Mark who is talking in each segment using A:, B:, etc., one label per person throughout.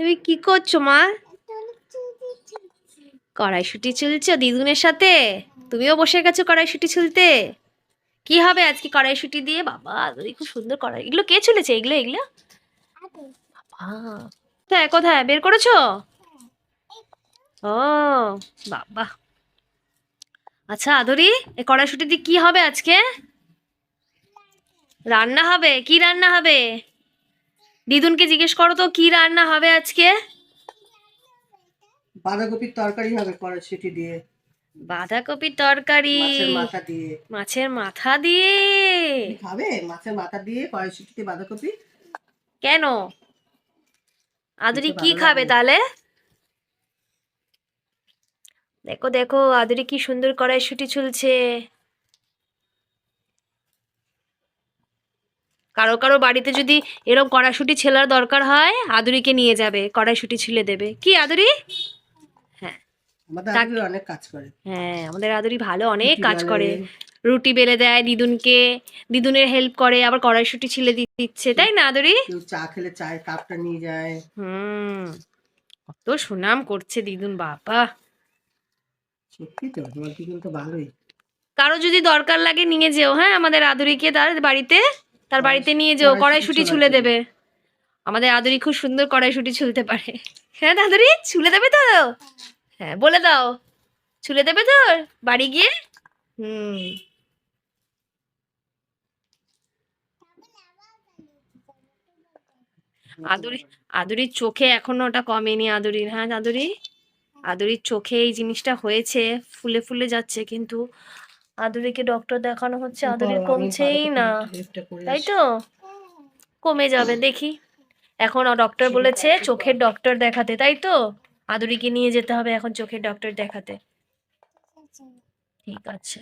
A: তুমি কি করছ, মা? কড়াইশুটি চুলছো দিদুনের সাথে? তুমিও বসে গেছো কড়াইশুটি চুলতে কি হবে আজকে কড়াইশুটি দিয়ে? বাবা আদরি খুব সুন্দর কড়াই। এগুলো কে চুলেছে এগুলো এগুলো? কোথায় কোথায়? বের করেছ? ও, বাবা। আচ্ছা আদরি, এই কড়াইশুটি দিয়ে কি হবে আজকে? রান্না হবে? কি রান্না হবে? দিদুনকে জিজ্ঞেস করো তো কি রান্না হবে আজকে?
B: বাঁধাকপির তরকারি হবে কড়াইশুটি দিয়ে।
A: বাঁধাকপির তরকারি।
B: মাছের মাথা দিয়ে।
A: মাছের মাথা দিয়ে?
B: খাবে মাছের মাথা দিয়ে কড়াইশুটিতে বাঁধাকপি।
A: কেন? আদুরি কি খাবে তাহলে? দেখো দেখো আদুরি কি সুন্দর কড়াইশুটি চুলছে কারও কারও বাড়িতে যদি এরকম কড়াইশুটি ছেলার দরকার হয় আদুরিকে নিয়ে যাবে কড়াইশুটি ছিলে দেবে। কি আদুরি? হ্যাঁ।
B: আমাদের আদুরি অনেক কাজ করে।
A: হ্যাঁ আমাদের আদুরি ভালো অনেক কাজ করে। রুটি বেলে দেয় দিদুনকে দিদুনের হেল্প করে আবার কড়াইশুটি ছিলে দি- দিচ্ছে। তাই না আদুরি?
B: চা খেলে চায়ের কাপটা নিয়ে যায়।
A: হুম কত সুনাম করছে দিদুন বাবা।
B: সত্যি তো তোমার কি কিন্তু ভালোই।
A: কারও যদি দরকার লাগে নিয়ে যেও হ্যাঁ আমাদের আদুরিকে তার বাড়িতে। তার বাড়িতে নিয়ে যেও
B: কড়াইশুঁটি
A: ছুলে দেবে। আমাদের আদুরি খুব সুন্দর কড়াইশুটি ছুলতে পারে। হ্যাঁ দাদুরি ছুলে দেবে তো? হ্যাঁ বলে দাও। ছুলে দেবে তো বাড়ি গিয়ে? হুম। আদুরি আদুরির চোখে এখনও ওটা কমেনি আদুরির হ্যাঁ আদুরি? আদুরির চোখে এই জিনিসটা হয়েছে ফুলে ফুলে যাচ্ছে কিন্তু আদুরিকে ডক্টর দেখানো হচ্ছে।
B: আদুরি
A: কমছেই না। তাই তো? কমে যাবে দেখি। এখন ডক্টর বলেছে চোখের ডক্টর দেখাতে তাই তো? আদুরিকে নিয়ে যেতে হবে এখন চোখের ডক্টর দেখাতে। ঠিক আছে।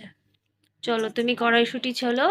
A: চলো তুমি কড়াইশুটি চলো